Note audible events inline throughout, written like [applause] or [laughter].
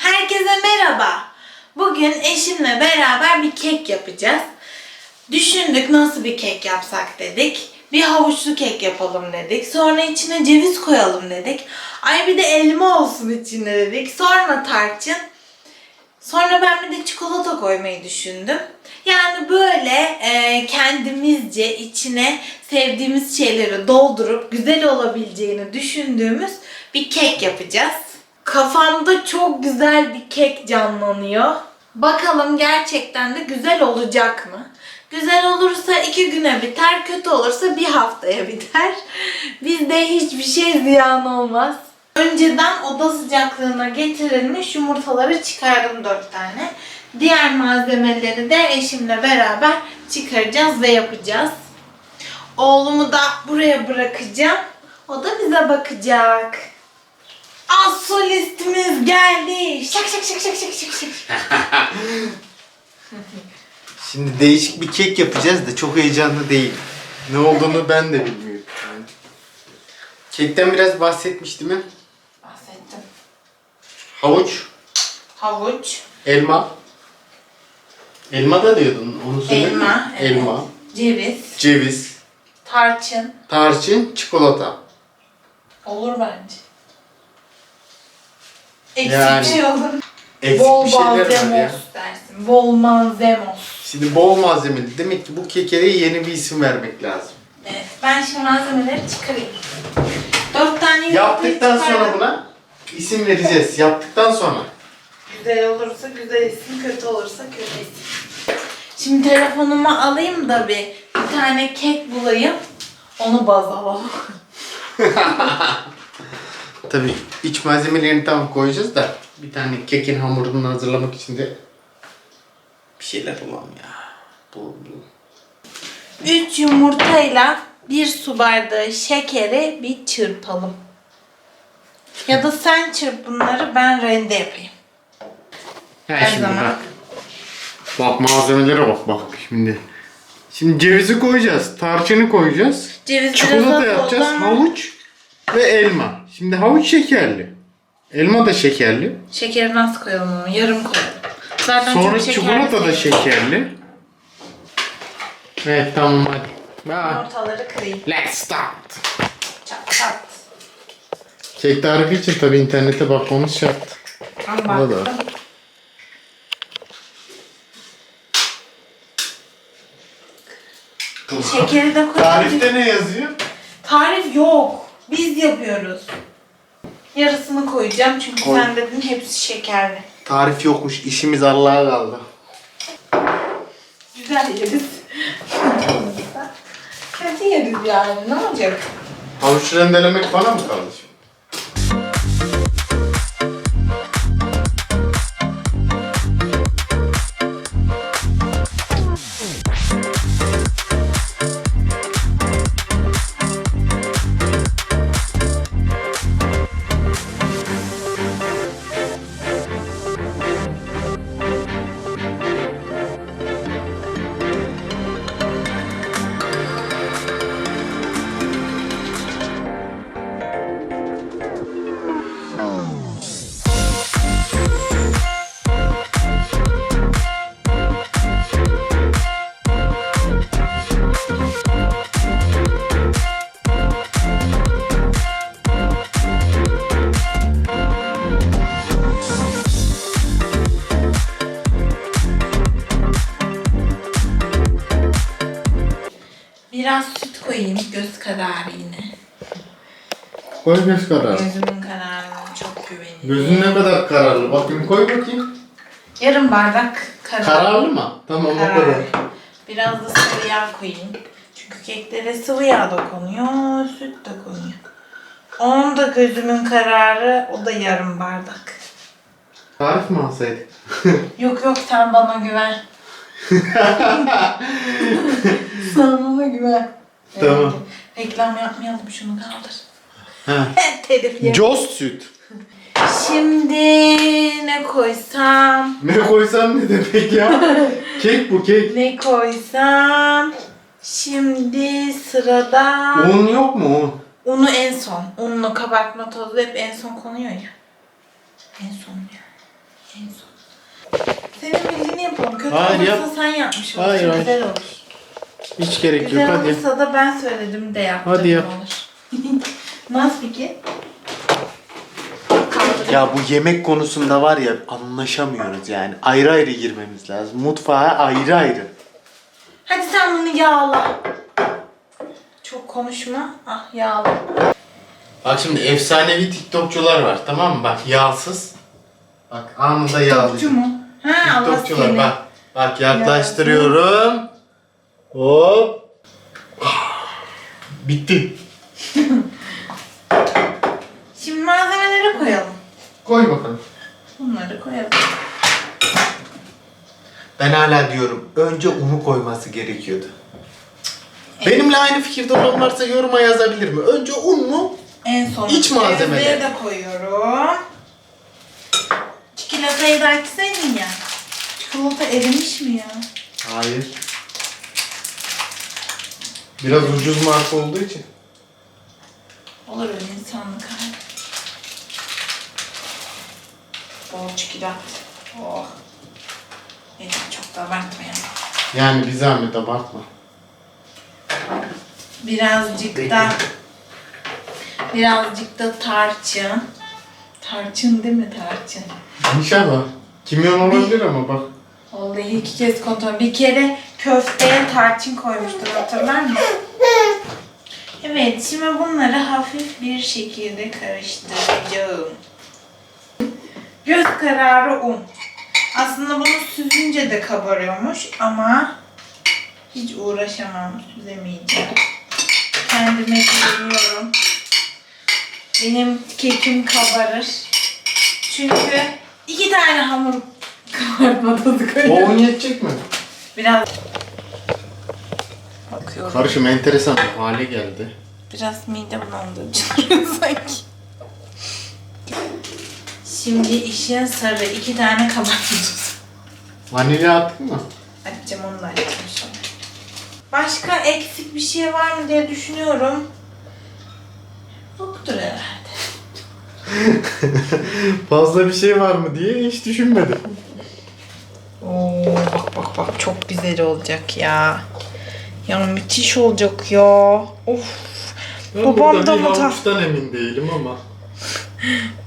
Herkese merhaba. Bugün eşimle beraber bir kek yapacağız. Düşündük nasıl bir kek yapsak dedik. Bir havuçlu kek yapalım dedik. Sonra içine ceviz koyalım dedik. Ay bir de elma olsun içine dedik. Sonra tarçın. Sonra ben bir de çikolata koymayı düşündüm. Yani böyle e, kendimizce içine sevdiğimiz şeyleri doldurup güzel olabileceğini düşündüğümüz bir kek yapacağız. Kafamda çok güzel bir kek canlanıyor. Bakalım gerçekten de güzel olacak mı? Güzel olursa iki güne biter, kötü olursa bir haftaya biter. [laughs] Bizde hiçbir şey ziyan olmaz. Önceden oda sıcaklığına getirilmiş yumurtaları çıkardım dört tane. Diğer malzemeleri de eşimle beraber çıkaracağız ve yapacağız. Oğlumu da buraya bırakacağım. O da bize bakacak. Az solistimiz geldi. Şak şak şak şak şak şak şak. Şimdi değişik bir kek yapacağız da çok heyecanlı değil. Ne olduğunu ben de bilmiyorum. Yani. Kekten biraz bahsetmiştim mi? Bahsettim. Havuç, Havuç, elma. Elma da diyordun, onu söyle. Elma, evet. Elma, ceviz, ceviz, tarçın. tarçın, çikolata. Olur bence. Eksik Yani, şey olur. Eksik Bol bir şeyler var ya. malzemos dersin. Bol malzemos. Şimdi bol malzemeli. Demek ki bu kekere yeni bir isim vermek lazım. Evet, ben şimdi malzemeleri çıkarayım. Dört tane yumurtayı Yaptıktan sonra çıkardım. buna isim vereceğiz. Yaptıktan sonra. Güzel olursa güzel isim, kötü olursa kötü isim. Şimdi telefonumu alayım da bir, bir tane kek bulayım. Onu baz alalım. [laughs] Tabii iç malzemelerini tam koyacağız da bir tane kekin hamurunu hazırlamak için de bir şeyler bulalım ya. Bul, bul. 3 yumurtayla bir su bardağı şekeri bir çırpalım. Ya da sen çırp bunları ben rende yapayım. Her şimdi zaman. bak. Bak malzemelere bak bak şimdi. Şimdi cevizi koyacağız, tarçını koyacağız, Ceviz biraz çikolata az yapacağız, ama havuç ve elma. Şimdi havuç şekerli. Elma da şekerli. Şekeri az koyalım yarım koyalım. Zaten Sonra çok şekerli çikolata da şekerli. Evet tamam hadi. Bye. Yumurtaları kırayım. Let's start. Çat çat. Kek tarifi için tabi internete bakmamız şart. Ama O da. baktım. Şekeri de koyalım. Tarifte ne yazıyor? Tarif yok. Biz yapıyoruz. Yarısını koyacağım çünkü Koy. sen dedin hepsi şekerli. Tarif yokmuş. işimiz Allah'a kaldı. Güzel yeriz. Hadi yeriz yani ne olacak? Havuç rendelemek bana mı kaldı şimdi? Biraz süt koyayım göz kararı yine. Koy göz kararı. Gözümün kararına çok güveniyorum. Gözün ne kadar kararlı? Bakayım koy bakayım. Yarım bardak karar. Kararlı mı? Tamam o kadar. Kararlı. Biraz da sıvı yağ koyayım. Çünkü keklere sıvı yağ da konuyor, süt de konuyor. Onun da gözümün kararı, o da yarım bardak. Tarif mi alsaydık? Yok yok sen bana güven. [laughs] sen bana güven. Tamam. Reklam yapmayalım şunu kaldır. Telif ye. Jost süt. Şimdi ne koysam? Ne koysam ne demek ya? [laughs] kek bu kek. Ne koysam? Şimdi sırada Un yok mu un? unu en son. Unlu kabartma tozu hep en son konuyor ya. En son ya. En son. Senin bildiğini yapalım. Kötü Hayır, olursa yap. sen yapmış olursun. Hayır, hayır. Güzel olur. Hiç gerek yok Güzel hadi. olursa da ben söyledim de yaptım Hadi yap. olur. [laughs] Nasıl peki? Ya bu yemek konusunda var ya anlaşamıyoruz yani. Ayrı ayrı girmemiz lazım. Mutfağa ayrı ayrı. Hadi sen bunu yağla. Çok konuşma. Ah yağla. Bak şimdi efsanevi TikTokçular var tamam mı? Bak yağsız. Bak anında Topçu yağlayacağım. mu? Ha Allah TikTokçular seni. bak. Bak yaklaştırıyorum. Hop. Bitti. Şimdi malzemeleri koyalım. Koy bakalım. Bunları koyalım. Ben hala diyorum önce unu koyması gerekiyordu. Benimle aynı fikirde olan varsa yoruma yazabilir mi? Önce un mu? En son İç malzemeleri. cevizleri de koyuyorum. Çikolatayı da açsaydın ya. Çikolata erimiş mi ya? Hayır. Biraz ucuz marka olduğu için. Olur öyle insanlık hali. Bol çikolat. Oh. Yeter çok da abartmayalım. Yani bir zahmet abartma. Birazcık Peki. da birazcık da tarçın. Tarçın değil mi tarçın? İnşallah. Kimyon olabilir ama bak. Vallahi iki kez kontrol. Bir kere köfteye tarçın koymuştum hatırlar mısın? Evet şimdi bunları hafif bir şekilde karıştıracağım. Göz kararı un. Aslında bunu süzünce de kabarıyormuş ama hiç uğraşamam süzemeyeceğim. Kendime güveniyorum. Benim kekim kabarır. Çünkü iki tane hamur [laughs] kabartma tadı O koyuyorum. un yetecek mi? Biraz bakıyorum. Karışım enteresan bir hale geldi. Biraz mide bulandırıcı [laughs] sanki. Şimdi işin sarı iki tane tozu. Vanilya attın mı? Açacağım onu da açacağım şimdi. Başka eksik bir şey var mı diye düşünüyorum. Yoktur herhalde. [laughs] Fazla bir şey var mı diye hiç düşünmedim. Oo, bak bak bak çok güzel olacak ya. Ya müthiş olacak ya. Of. Ben Babam da bir mı ta- havuçtan emin değilim ama.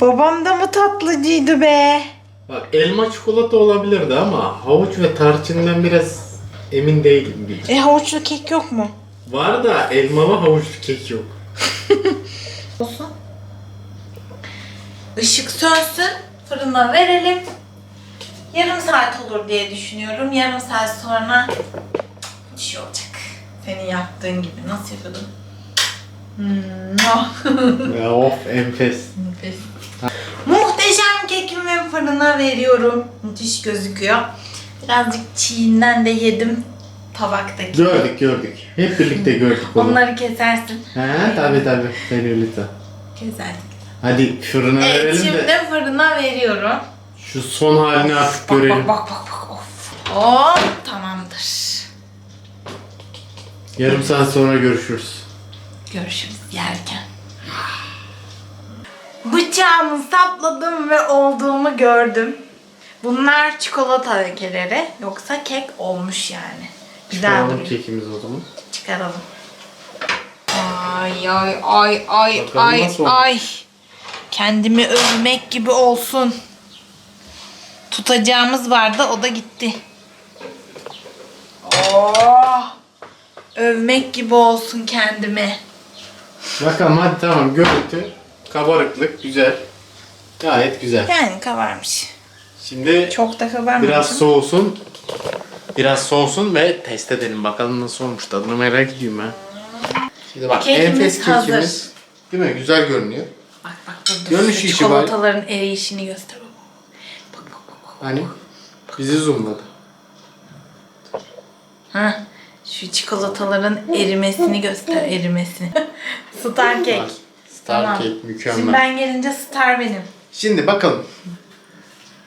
Babam da mı tatlıcıydı be? Bak elma çikolata olabilirdi ama havuç ve tarçından biraz emin değilim gibi. E havuçlu kek yok mu? Var da elmalı havuçlu kek yok. [laughs] Olsun. Işık sönsün. Fırına verelim. Yarım saat olur diye düşünüyorum. Yarım saat sonra bir şey olacak. Senin yaptığın gibi. Nasıl yapıyordun? Hmm, ya [laughs] of enfes. Nefis. Muhteşem kekimi fırına veriyorum. Müthiş gözüküyor. Birazcık çiğinden de yedim tabaktaki. Gördük gördük. Hep birlikte gördük onu. Onları kesersin. He tabi tabi. Öyle de. Keserdik. Hadi fırına Evet verelim şimdi de fırına veriyorum. şu son halini artık Bak görelim. bak bak bak bak. Of. Hop tamamdır. Yarım saat sonra görüşürüz. Görüşürüz yerken. Bıçağımı sapladım ve olduğumu gördüm. Bunlar çikolata lekeleri. Yoksa kek olmuş yani. Güzel Çıkaralım duruyor. kekimiz o zaman. Çıkaralım. Ay ay ay ay Bakalım ay nasıl olmuş? ay. Kendimi övmek gibi olsun. Tutacağımız vardı o da gitti. Oh. Övmek gibi olsun kendimi. Bakalım hadi tamam görüntü. Kabarıklık güzel. Gayet güzel. Yani kabarmış. Şimdi Çok da kabarmamış. biraz soğusun. Biraz soğusun ve test edelim bakalım nasıl olmuş tadını merak ediyorum ha. Şimdi bak Kekimiz enfes hazır. kekimiz. Değil mi? Güzel görünüyor. Bak bak burada Görünüş şu işi çikolataların eriyişini göster. Bak bak bak. bak. Hani bizi zoomladı. Ha, şu çikolataların erimesini göster, erimesini. [laughs] Star cake. Bak, Star Tamam. cake Şimdi mükemmel. ben gelince star benim. Şimdi bakalım.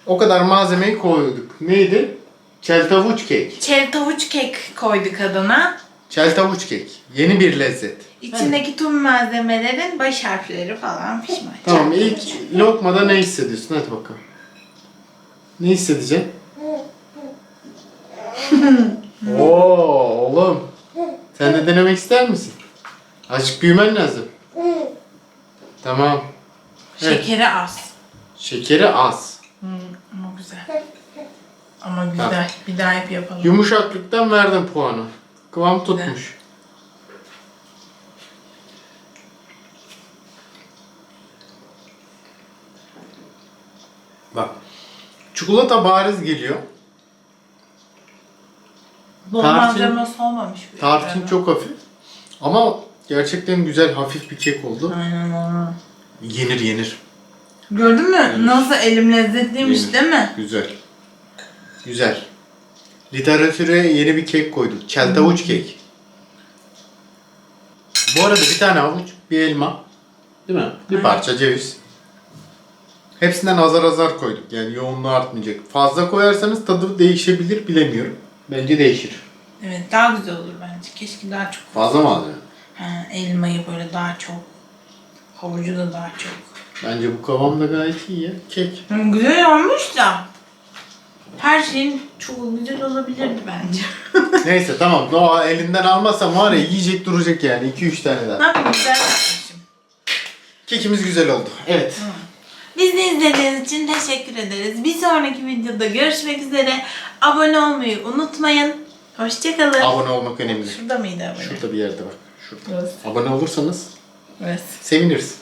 O kadar malzemeyi koyduk. Neydi? Çeltavuç kek. Çeltavuç kek koyduk adına. Çeltavuç kek. Yeni bir lezzet. İçindeki tüm malzemelerin baş harfleri falan pişman. Tamam ilk lokmada ne hissediyorsun? Hadi bakalım. Ne hissedeceksin? [laughs] De denemek ister misin? Azıcık büyümen lazım. Tamam. Evet. Şekeri az. Şekeri az. Hmm, ama güzel. Ama güzel. Bir daha hep yapalım. Yumuşaklıktan verdim puanı. Kıvam tutmuş. Bak. Çikolata bariz geliyor. Malzemesi olmamış. bir Tarçın kere. çok hafif. Ama gerçekten güzel hafif bir kek oldu. Aynen öyle. Yenir yenir. Gördün mü? Nasıl elim lezzetliymiş Yenir. değil mi? Güzel. Güzel. Literatüre yeni bir kek koyduk. Çelti havuç kek. Bu arada bir tane havuç, bir elma. Değil mi? Bir Aynen. parça ceviz. Hepsinden azar azar koyduk. Yani yoğunluğu artmayacak. Fazla koyarsanız tadı değişebilir bilemiyorum. Bence değişir. Evet daha güzel olur bence. Keşke daha çok. Fazla malzeme. Ha, elmayı böyle daha çok. Havucu da daha çok. Bence bu kıvam da gayet iyi ya. Kek. Hı, Güzel olmuş da. Her şeyin çok güzel olabilirdi bence. [laughs] Neyse tamam. Doğa elinden almazsam var ya yiyecek duracak yani. 2-3 tane daha. ne yapayım güzel yapmışım. Kekimiz güzel oldu. Evet. Bizi izlediğiniz için teşekkür ederiz. Bir sonraki videoda görüşmek üzere. Abone olmayı unutmayın. Hoşçakalın. Abone olmak önemli. Şurada mıydı abone? Şurada bir yerde bak. Şurada. Burası. Abone olursanız Evet. seviniriz.